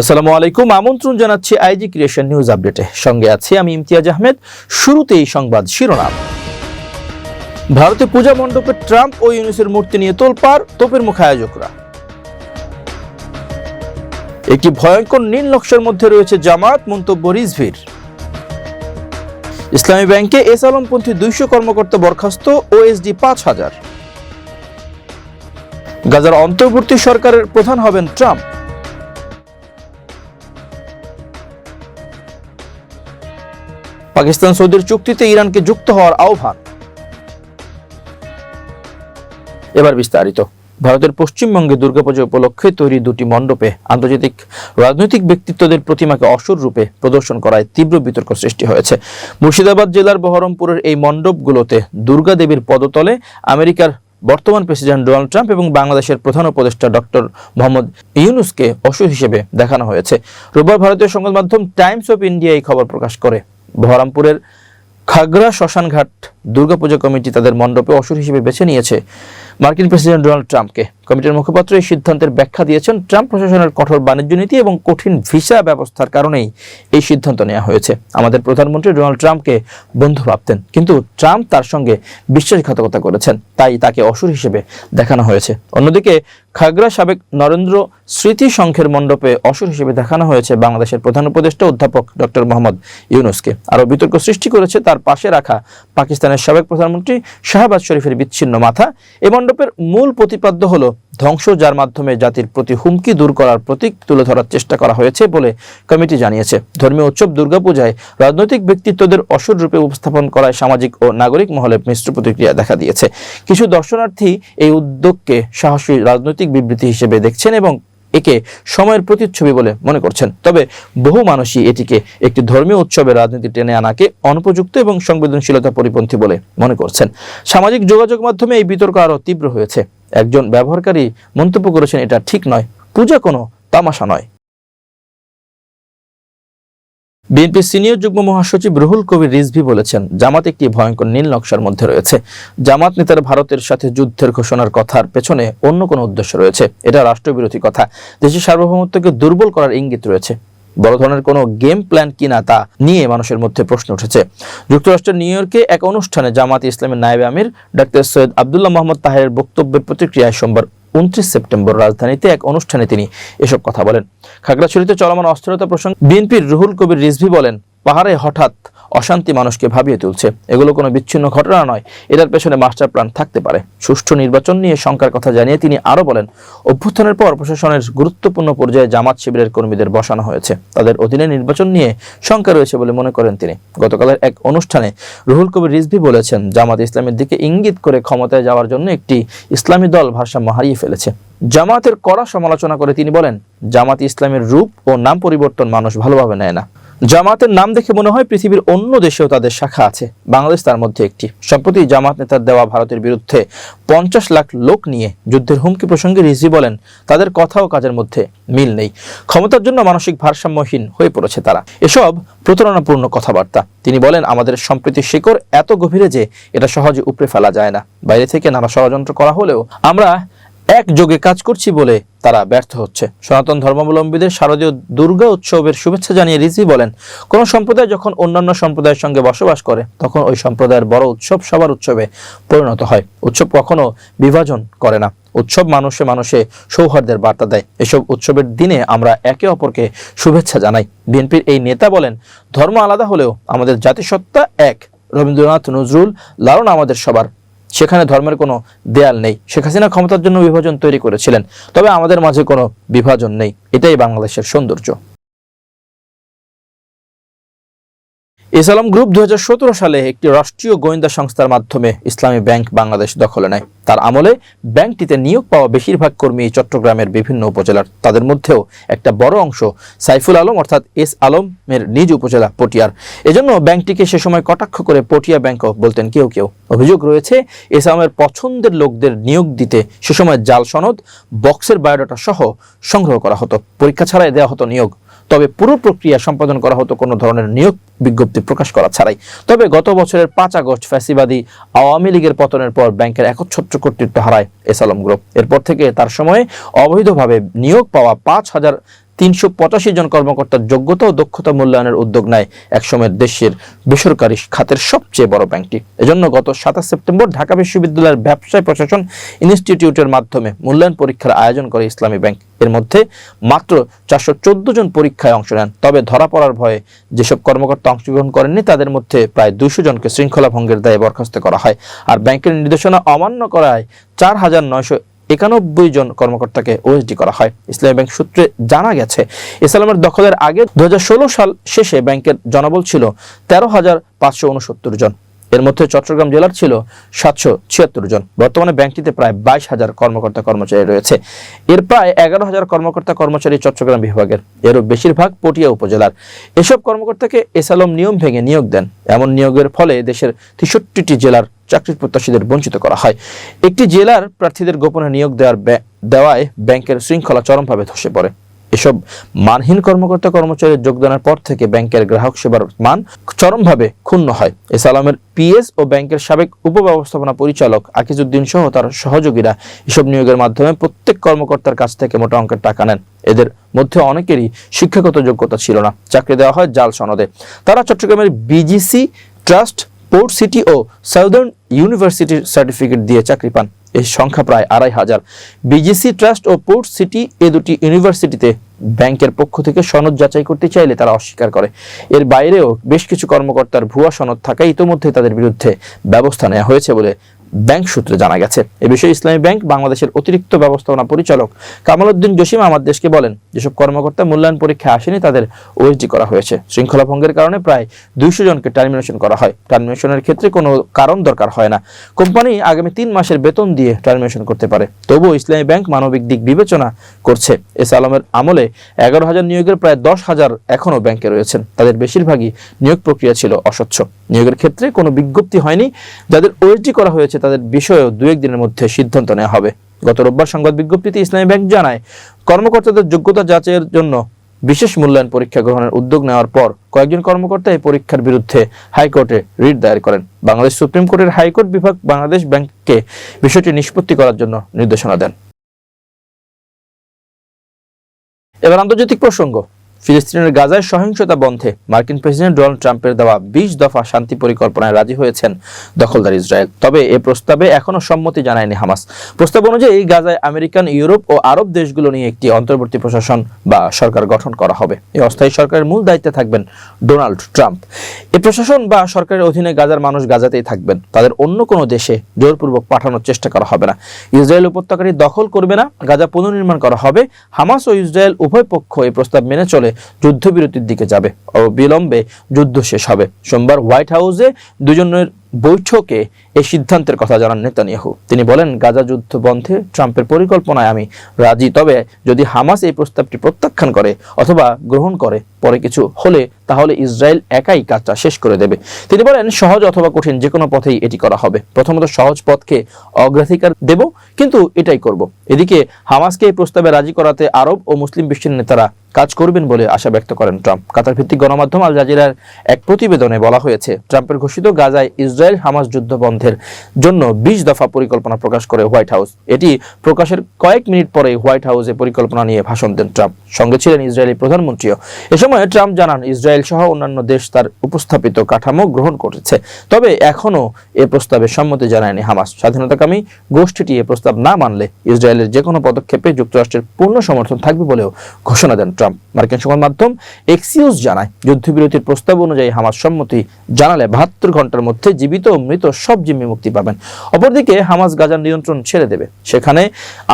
আসসালামু আলাইকুম। আমন্ত্রণ জানাচ্ছি আইজি ক্রিয়েশন নিউজ আপডেটে। সঙ্গে আছি আমি ইমতিয়াজ আহমেদ। শুরুতেই সংবাদ শিরোনাম। ভারতে পূজা মণ্ডপে ট্রাম্প ও ইউনুসের মূর্তি নিয়ে তোলপার তোপের মুখে আয়োজকরা। একটি ভয়ঙ্কর নীল নকশার মধ্যে রয়েছে জামাত মন্তব্য রিজভির। ইসলামী ব্যাংকে এস আলমপন্থী দুইশো কর্মকর্তা বরখাস্ত ও ওএসডি পাঁচ হাজার। গাজার অন্তর্বর্তী সরকারের প্রধান হবেন ট্রাম্প। পাকিস্তান সৌদির চুক্তিতে ইরানকে যুক্ত হওয়ার আহ্বান। এবার বিস্তারিত। ভারতের পশ্চিমবঙ্গে দুর্গাপূজা উপলক্ষে তৈরি দুটি মণ্ডপে আন্তর্জাতিক রাজনৈতিক ব্যক্তিত্বদের প্রতিমাকে অসুর রূপে প্রদর্শন করায় তীব্র বিতর্ক সৃষ্টি হয়েছে। মুর্শিদাবাদ জেলার বহরমপুরের এই মণ্ডপগুলোতে দুর্গা দেবীর পদতলে আমেরিকার বর্তমান প্রেসিডেন্ট ডোনাল্ড ট্রাম্প এবং বাংলাদেশের প্রধান উপদেষ্টা ডক্টর মোহাম্মদ ইউনুসকে অসুর হিসেবে দেখানো হয়েছে। রোববার ভারতীয় সংবাদ মাধ্যম টাইমস অফ ইন্ডিয়া এই খবর প্রকাশ করে। বহরমপুরের খাগড়া শ্মশানঘাট দুর্গাপূজা কমিটি তাদের মণ্ডপে অসুর হিসেবে বেছে নিয়েছে মার্কিন প্রেসিডেন্ট ডোনাল্ড ট্রাম্পকে। কমিটির মুখপাত্র এই সিদ্ধান্তের ব্যাখ্যা দিয়েছেন। ট্রাম্প প্রশাসনের কঠোর বাণিজ্য নীতি এবং কঠিন ভিসা ব্যবস্থার কারণেই এই সিদ্ধান্ত নেওয়া হয়েছে। আমাদের প্রধানমন্ত্রী ডোনাল্ড ট্রাম্পকে বন্ধু ভাবতেন, কিন্তু ট্রাম্প তার সঙ্গে বিশ্বাসঘাতকতা করেছেন, তাই তাকে অসুর হিসেবে দেখানো হয়েছে। অন্যদিকে খাগড়া সাবেক নরেন্দ্র স্মৃতি সংঘের মণ্ডপে অসুর হিসেবে দেখানো হয়েছে বাংলাদেশের প্রধান উপদেষ্টা অধ্যাপক ডক্টর মোহাম্মদ ইউনুসকে। আরও বিতর্ক সৃষ্টি করেছে তার পাশে রাখা পাকিস্তানের সাবেক প্রধানমন্ত্রী শাহবাজ শরীফের বিচ্ছিন্ন মাথা। এ মণ্ডপের মূল প্রতিপাদ্য হল ধ্বংস, যার মাধ্যমে জাতির প্রতি হুমকি দূর করার প্রতীক তুলে ধরার চেষ্টা করা হয়েছে বলে কমিটি জানিয়েছে। ধর্মীয় উৎসব, দুর্গাপূজায় রাজনৈতিক ব্যক্তিত্বদের অসুর রূপে উপস্থাপন করায় সামাজিক ও নাগরিক মহলে মিশ্র প্রতিক্রিয়া দেখা দিয়েছে। কিছু দর্শনার্থী এই উদ্যোগকে সাহসী রাজনৈতিক বিবৃতি হিসেবে দেখছেন এবং একে সময়ের প্রতিচ্ছবি বলে মনে করছেন। তবে বহু মানুষই এটিকে একটি ধর্মীয় উৎসবের রাজনীতি টেনে আনাকে অনুপযুক্ত এবং সংবেদনশীলতা পরিপন্থী বলে মনে করছেন। সামাজিক যোগাযোগ মাধ্যমে এই বিতর্ক আরও তীব্র হয়েছে। একজন ব্যবহারকারী মন্তব্য করেছেন, এটা ঠিক নয়। পূজা কোনো তামাশা নয়। বিএনপি সিনিয়র যুগ্ম মহাসচিব রুহুল কবির রিজভি বলেছেন, জামাত একটি ভয়ঙ্কর নীল নকশার মধ্যে রয়েছে। জামাত নেতার ভারতের সাথে যুদ্ধের ঘোষণার কথার পেছনে অন্য কোনো উদ্দেশ্য রয়েছে। এটা রাষ্ট্রবিরোধী কথা। দেশের সার্বভৌমত্বকে দুর্বল করার ইঙ্গিত রয়েছে। বড় ধরনের কোনো গেম প্ল্যান কিনা তা নিয়ে মানুষের মধ্যে প্রশ্ন উঠেছে। যুক্তরাষ্ট্রের নিউ ইয়র্কে এক অনুষ্ঠানে জামাত ইসলামের নায়েবে আমির, ডাক্তার সৈয়দ আবদুল্লাহ মোহাম্মদ তাহের বক্তব্যের প্রতিক্রিয়ায় সোমবার উনত্রিশ সেপ্টেম্বর রাজধানীতে এক অনুষ্ঠানে তিনি এসব কথা বলেন। খাগড়াছড়িতে চলমান অস্থিরতা প্রসঙ্গে বিএনপির রুহুল কবির রিজভি বলেন, পাহাড়ে হঠাৎ অশান্তি মানুষকে ভাবিয়ে তুলছে। এগুলো কোনো বিচ্ছিন্ন ঘটনা নয়। এটার পেছনে মাস্টার প্ল্যান থাকতে পারে। সুষ্ঠু নির্বাচন নিয়ে শঙ্কার কথা জানিয়ে তিনি আরও বলেন, অভ্যুত্থানের পর প্রশাসনের গুরুত্বপূর্ণ পর্যায়ে জামাত শিবিরের কর্মীদের বসানো হয়েছে। তাদের অধীনে নির্বাচন নিয়ে শঙ্কা রয়েছে বলে মনে করেন তিনি। গতকালের এক অনুষ্ঠানে রুহুল কবির রিজভি বলেছেন, জামাত ইসলামের দিকে ইঙ্গিত করে ক্ষমতায় যাওয়ার জন্য একটি ইসলামী দল ভারসাম্য হারিয়ে ফেলেছে। জামাতের কড়া সমালোচনা করে তিনি বলেন, জামাত ইসলামের রূপ ও নাম পরিবর্তন মানুষ ভালোভাবে নেয় না। জামাতের নাম দেখে মনে হয় পৃথিবীর অন্য দেশেও তাদের শাখা আছে। বাংলাদেশ তার মধ্যে একটি। সম্প্রতি জামাত নেতার দেওয়া ভারতের বিরুদ্ধে পঞ্চাশ লাখ লোক নিয়ে যুদ্ধের হুমকি প্রসঙ্গে রিজি বলেন, তাদের কথা ও কাজের মধ্যে মিল নেই। ক্ষমতার জন্য মানসিক ভারসাম্যহীন হয়ে পড়েছে তারা। এসব প্রতারণাপূর্ণ কথাবার্তা। তিনি বলেন, আমাদের সম্প্রীতির শিকড় এত গভীরে যে এটা সহজে উপড়ে ফেলা যায় না। বাইরে থেকে নানা ষড়যন্ত্র করা হলেও আমরা একযোগে কাজ করছি বলে তারা ব্যর্থ হচ্ছে। সনাতন ধর্মাবলম্বীদের শারদীয় দুর্গা উৎসবের শুভেচ্ছা জানিয়ে রিজি বলেন, কোন সম্প্রদায় যখন অন্যান্য সম্প্রদায়ের সঙ্গে বসবাস করে, তখন ওই সম্প্রদায়ের বড় উৎসব সবার উৎসবে পরিণত হয়। উৎসব কখনো বিভাজন করে না। উৎসব মানুষে মানুষে সৌহার্দ্যের বার্তা দেয়। এসব উৎসবের দিনে আমরা একে অপরকে শুভেচ্ছা জানাই। বিএনপির এই নেতা বলেন, ধর্ম আলাদা হলেও আমাদের জাতিসত্তা এক। রবীন্দ্রনাথ নজরুল লালন আমাদের সবার। সেখানে ধর্মের কোনো দেয়াল নেই। শেখ হাসিনা ক্ষমতার জন্য বিভাজন তৈরি করেছিলেন। তবে আমাদের মাঝে কোনো বিভাজন নেই। এটাই বাংলাদেশের সৌন্দর্য। ইসলাম গ্রুপ দু হাজার সতেরো সালে একটি রাষ্ট্রীয় গোয়েন্দা সংস্থার মাধ্যমে ইসলামী ব্যাংক বাংলাদেশ দখলে নেয়। তার আমলে ব্যাংকটিতে নিয়োগ পাওয়া বেশিরভাগ কর্মী চট্টগ্রামের বিভিন্ন উপজেলার। তাদের মধ্যেও একটা বড় অংশ সাইফুল আলম, অর্থাৎ এস আলমের নিজ উপজেলা, পটিয়ার। এজন্য ব্যাংকটিকে সে সময় কটাক্ষ করে পটিয়া ব্যাংকও বলতেন কেউ কেউ। অভিযোগ রয়েছে, এস আলমের পছন্দের লোকদের নিয়োগ দিতে সে সময় জাল সনদ, বক্সের বায়োডাটা সহ সংগ্রহ করা হতো। পরীক্ষা ছাড়াই দেওয়া হতো নিয়োগ। তবে পুরো প্রক্রিয়া সম্পাদন করা হতো কোনো ধরনের নিয়োগ বিজ্ঞপ্তি প্রকাশ করা ছাড়াই। তবে গত বছরের পাঁচ আগস্ট ফ্যাসিবাদী আওয়ামী লীগের পতনের পর ব্যাংকের একচ্ছত্র কর্তৃত্ব হারায় এসালম গ্রুপ। এরপর থেকে তার সময়ে অবৈধভাবে নিয়োগ পাওয়া পাঁচ হাজার তিনশো পঁচাশি জন কর্মকর্তার যোগ্যতা ও দক্ষতা মূল্যায়নের উদ্যোগ নেয় একসময়ের দেশের বেসরকারি খাতের সবচেয়ে বড় ব্যাংকটি। এজন্য গত সাতাশ সেপ্টেম্বর ঢাকা বিশ্ববিদ্যালয়ের ব্যবসায় প্রশাসন ইনস্টিটিউটের মাধ্যমে মূল্যায়ন পরীক্ষার আয়োজন করে ইসলামী ব্যাংক। এর মধ্যে মাত্র চারশো চোদ্দ জন পরীক্ষায় অংশ নেন। তবে ধরা পড়ার ভয়ে যেসব কর্মকর্তা অংশগ্রহণ করেননি, তাদের মধ্যে প্রায় দুশো জনকে শৃঙ্খলা ভঙ্গের দায়ে বরখাস্ত করা হয়। আর ব্যাংকের নির্দেশনা অমান্য করায় চার হাজার নয়শো একানব্বই জন কর্মকর্তাকে ওএসডি করা হয়। ইসলামী ব্যাংক সূত্রে জানা গেছে, ইসলামের দখলের আগে দু হাজার ষোলো সাল শেষে ব্যাংকের জনবল ছিল তেরো হাজার পাঁচশো উনসত্তর জন। এর মধ্যে চট্টগ্রাম জেলার ছিল সাতশো ছিয়াত্তর জন। বর্তমানে ব্যাংকটিতে প্রায় বাইশ হাজার কর্মকর্তা কর্মচারী রয়েছে। এর প্রায় এগারো হাজার কর্মকর্তা কর্মচারী চট্টগ্রাম বিভাগের। এরও বেশিরভাগ পটিয়া উপজেলার। এসব কর্মকর্তাকে এসালম নিয়ম ভেঙে নিয়োগ দেন। এমন নিয়োগের ফলে দেশের তেষট্টিটি জেলার চাকরির প্রত্যাশীদের বঞ্চিত করা হয়। একটি জেলার প্রার্থীদের গোপনে নিয়োগ দেওয়ার দেওয়ায় ব্যাংকের শৃঙ্খলা চরমভাবে ধসে পড়ে। এসব মানহীন কর্মকর্তা কর্মচারীর যোগদানের পর থেকে ব্যাংকের গ্রাহক সেবার মান চরমভাবে ক্ষুণ্ণ হয়। এস আলমের পিএস ও ব্যাংকের সাবেক উপব্যবস্থাপনা পরিচালক আকিজউদ্দিন সহ তার সহযোগীরা এসব নিয়োগের মাধ্যমে প্রত্যেক কর্মকর্তার কাছ থেকে মোটা অঙ্কের টাকা নেন। এদের মধ্যে অনেকেরই শিক্ষাগত যোগ্যতা ছিল না। চাকরি দেওয়া হয় জাল সনদে। তারা চট্টগ্রামের বিজিসি, ট্রাস্ট, পোর্ট সিটি ও সাউদার্ন ইউনিভার্সিটির সার্টিফিকেট দিয়ে চাকরি পান। এর সংখ্যা প্রায় আড়াই হাজার। বিজিসি ট্রাস্ট ও পোর্ট সিটি এ দুটি ইউনিভার্সিটিতে ব্যাংকের পক্ষ থেকে সনদ যাচাই করতে চাইলে তারা অস্বীকার করে। এর বাইরেও বেশ কিছু কর্মকর্তার ভুয়া সনদ থাকায় ইতোমধ্যে তাদের বিরুদ্ধে ব্যবস্থা নেওয়া হয়েছে বলে ব্যাংক সূত্রে জানা গেছে। এ বিষয়ে ইসলামী ব্যাংক বাংলাদেশের অতিরিক্ত ব্যবস্থাপনা পরিচালক কামাল উদ্দিন জসিম আমার দেশকে বলেন, যেসব কর্মকর্তা মূল্যায়ন পরীক্ষায় আসেনি তাদের ওএসডি করা হয়েছে। শৃঙ্খলা ভঙ্গের কারণে প্রায় দুইশো জনকে টার্মিনেশন করা হয়। টার্মিনেশনের ক্ষেত্রে কোনো কারণ দরকার হয় না। কোম্পানি আগামী তিন মাসের বেতন দিয়ে টার্মিনেশন করতে পারে। তবুও ইসলামী ব্যাংক মানবিক দিক বিবেচনা করছে। এস আলমের আমলে এগারো হাজার নিয়োগের প্রায় দশ হাজার এখনও ব্যাংকে রয়েছেন। তাদের বেশিরভাগই নিয়োগ প্রক্রিয়া ছিল অস্বচ্ছ। নিয়োগের ক্ষেত্রে কোনো বিজ্ঞপ্তি হয়নি। যাদের ওএসডি করা হয়েছে তাদের বিষয়েও দু একদিনের মধ্যে সিদ্ধান্ত নেওয়া হবে। গত রোববার সংবাদ বিজ্ঞপ্তিতে ইসলামী ব্যাংক জানায়, কর্মকর্তাদের যোগ্যতা যাচাইয়ের জন্য বিশেষ মূল্যায়ন পরীক্ষা গ্রহণের উদ্যোগ নেওয়ার পর কয়েকজন কর্মকর্তা এই পরীক্ষার বিরুদ্ধে হাইকোর্টে রিট দায়ের করেন। বাংলাদেশ সুপ্রিম কোর্টের হাইকোর্ট বিভাগ বাংলাদেশ ব্যাংককে বিষয়টি নিষ্পত্তি করার জন্য নির্দেশনা দেন। এবার আন্তর্জাতিক প্রসঙ্গ। ফিলিস্তিনের গাজায় সহিংসতা বন্ধে মার্কিন প্রেসিডেন্ট ডোনাল্ড ট্রাম্পের দেওয়া বিশ দফা শান্তি পরিকল্পনায় রাজি হয়েছেন দখলদার ইসরায়েল। তবে এ প্রস্তাবে এখনও সম্মতি জানায়নি হামাস। প্রস্তাব অনুযায়ী গাজায় আমেরিকান, ইউরোপ ও আরব দেশগুলো নিয়ে একটি অন্তর্বর্তী প্রশাসন বা সরকার গঠন করা হবে। এই অস্থায়ী সরকারের মূল দায়িত্বে থাকবেন ডোনাল্ড ট্রাম্প। এই প্রশাসন বা সরকারের অধীনে গাজার মানুষ গাজাতেই থাকবেন। তাদের অন্য কোনো দেশে জোরপূর্বক পাঠানোর চেষ্টা করা হবে না। ইসরায়েল উপত্যকাটি দখল করবে না, গাজা পুনর্নির্মাণ করা হবে। হামাস ও ইসরায়েল উভয় পক্ষ এই প্রস্তাব মেনে চলে যুদ্ধবিরতির দিকে যাবে অবিলম্বে যুদ্ধ শেষ হবে। সোমবার হোয়াইট হাউসে দুজনের বৈঠকে এই সিদ্ধান্তের কথা জানান নেতানিয়াহু। তিনি বলেন, গাজা যুদ্ধ বন্ধে ট্রাম্পের পরিকল্পনায় আমি রাজি, তবে যদি হামাস এই প্রস্তাবটি প্রত্যাখ্যান করে অথবা গ্রহণ করে পরে কিছু হলে তাহলে ইসরায়েল একাই কাজটা শেষ করে দেবে। তিনি বলেন, সহজ অথবা কঠিন যে কোনো পথেই এটি করা হবে। প্রথমত সহজ পথকে অগ্রাধিকার দেব, কিন্তু এটাই করব। এদিকে হামাসকে এই প্রস্তাবে রাজি করাতে আরব ও মুসলিম বিশ্বের নেতারা কাজ করবেন বলে আশা ব্যক্ত করেন ট্রাম্প। কাতার ভিত্তিক গণমাধ্যম আল জাজিরার এক প্রতিবেদনে বলা হয়েছে, ট্রাম্পের ঘোষিত গাজায় ইসরায়েল হামাস যুদ্ধ বন্ধের জন্য বিশ দফা পরিকল্পনা প্রকাশ করে হোয়াইট হাউস। এটি প্রকাশের কয়েক মিনিট পরে হোয়াইট হাউসে পরিকল্পনা নিয়ে ভাষণ দেন ট্রাম্প। সঙ্গে ছিলেন ইসরায়েলি প্রধানমন্ত্রীও। এ সময় ট্রাম্প জানান, ইসরায়েল সহ অন্যান্য দেশ তার উপস্থাপিত কাঠামো গ্রহণ করেছে। তবে এখনও এ প্রস্তাবে সম্মতি জানায়নি হামাস। স্বাধীনতাকামী গোষ্ঠীটি এ প্রস্তাব না মানলে ইসরায়েলের যে কোনো পদক্ষেপে যুক্তরাষ্ট্রের পূর্ণ সমর্থন থাকবে বলেও ঘোষণা দেন ট্রাম্প। মার্কিন সংবাদ মাধ্যম এক্সিউজ জানায়, যুদ্ধবিরতির প্রস্তাব অনুযায়ী হামাস সম্মতি জানালে বাহাত্তর ঘণ্টার মধ্যে জীবিত ও মৃত সব জিম্মি মুক্তি পাবেন। অপরদিকে হামাস গাজার নিয়ন্ত্রণ ছেড়ে দেবে। সেখানে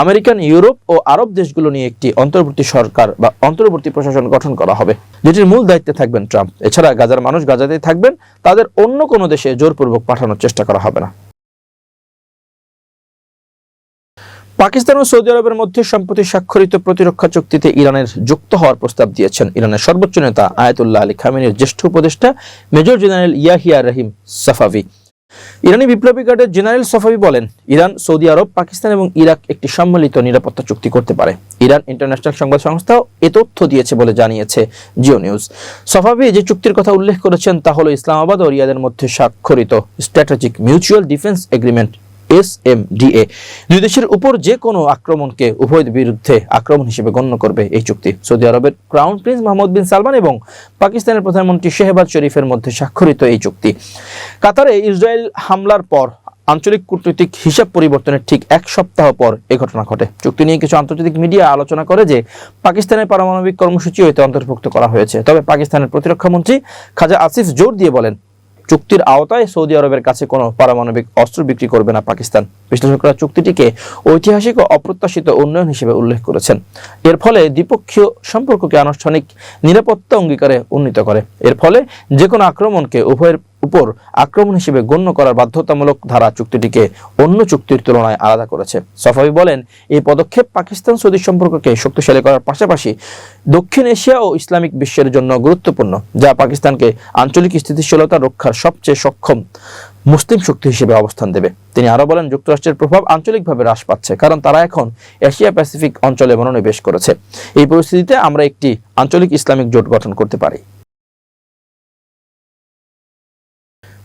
আমেরিকান, ইউরোপ ও আরব দেশগুলো নিয়ে একটি অন্তর্বর্তী সরকার বা অন্তর্বর্তী প্রশাসন গঠন করা হবে। যেটির মূল দায়িত্বে থাকবেন ট্রাম্প। এছাড়া গাজার মানুষ গাজাতেই থাকবেন, তাদের অন্য কোনো দেশে জোরপূর্বক পাঠানোর চেষ্টা করা হবে না। পাকিস্তান ও সৌদি আরবের মধ্যে সম্প্রতি স্বাক্ষরিত প্রতিরক্ষা চুক্তিতে ইরানের যুক্ত হওয়ার প্রস্তাব দিয়েছেন ইরানের সর্বোচ্চ নেতা আয়াতুল্লাহ আলী খামিনের জ্যেষ্ঠ উপদেষ্টা major general Yahya Rahim Safavi. ইরানি বিপ্লবী গার্ডের জেনারেল সফাবি বলেন, ইরান, সৌদি আরব, পাকিস্তান এবং ইরাক একটি সম্মিলিত নিরাপত্তা চুক্তি করতে পারে। ইরান ইন্টারন্যাশনাল সংবাদ সংস্থাও এ তথ্য দিয়েছে বলে জানিয়েছে জিও নিউজ। সফাবি যে চুক্তির কথা উল্লেখ করেছেন তা হলো ইসলামাবাদ ও রিয়াদের মধ্যে স্বাক্ষরিত strategic mutual defence agreement S M DA দুই দেশের উপর যে কোনো আক্রমণকে উভয় বিরুদ্ধে আক্রমণ হিসেবে গণ্য করবে এই চুক্তি। সৌদি আরবের crown prince Mohammed bin Salman এবং পাকিস্তানের প্রধানমন্ত্রী শেহবাজ শরীফের মধ্যে স্বাক্ষরিত এই চুক্তি। কাতারে ইসরায়েল হামলার পর আঞ্চলিক কূটনৈতিক হিসাব পরিবর্তনের ঠিক এক সপ্তাহ পর এ ঘটনা ঘটে। চুক্তি নিয়ে কিছু আন্তর্জাতিক মিডিয়া আলোচনা করে যে পাকিস্তানের পারমাণবিক কর্মসূচিও এতে অন্তর্ভুক্ত করা হয়েছে। তবে পাকিস্তানের প্রতিরক্ষা মন্ত্রী খাজা আসিফ জোর দিয়ে বলেন চুক্তির আওতায় সৌদি আরবের কাছে কোনো পারমাণবিক অস্ত্র বিক্রি করবে না পাকিস্তান। বিশ্লেষকরা চুক্তিটিকে ঐতিহাসিক ও অপ্রত্যাশিত উন্নয়ন হিসেবে উল্লেখ করেছেন। এর ফলে দ্বিপক্ষীয় সম্পর্ককে আনুষ্ঠানিক নিরাপত্তা অঙ্গীকারে উন্নীত করে। এর ফলে যে কোনো আক্রমণকে উভয়ের উপর আক্রমণ হিসেবে গণ্য করার বাধ্যতামূলক ধারা চুক্তিটিকে অন্য চুক্তির তুলনায় আলাদা করেছে। সফাবি বলেন, এই পদক্ষেপ পাকিস্তান সৌদি সম্পর্ককে শক্তিশালী করার পাশাপাশি দক্ষিণ এশিয়া ও ইসলামিক বিশ্বের জন্য গুরুত্বপূর্ণ, যা পাকিস্তানকে আঞ্চলিক স্থিতিশীলতা রক্ষার সবচেয়ে সক্ষম মুসলিম শক্তি হিসেবে অবস্থান দেবে। তিনি আরও বলেন, যুক্তরাষ্ট্রের প্রভাব আঞ্চলিকভাবে হ্রাস পাচ্ছে, কারণ তারা এখন এশিয়া প্যাসিফিক অঞ্চলে মনোনিবেশ করেছে। এই পরিস্থিতিতে আমরা একটি আঞ্চলিক ইসলামিক জোট গঠন করতে পারি।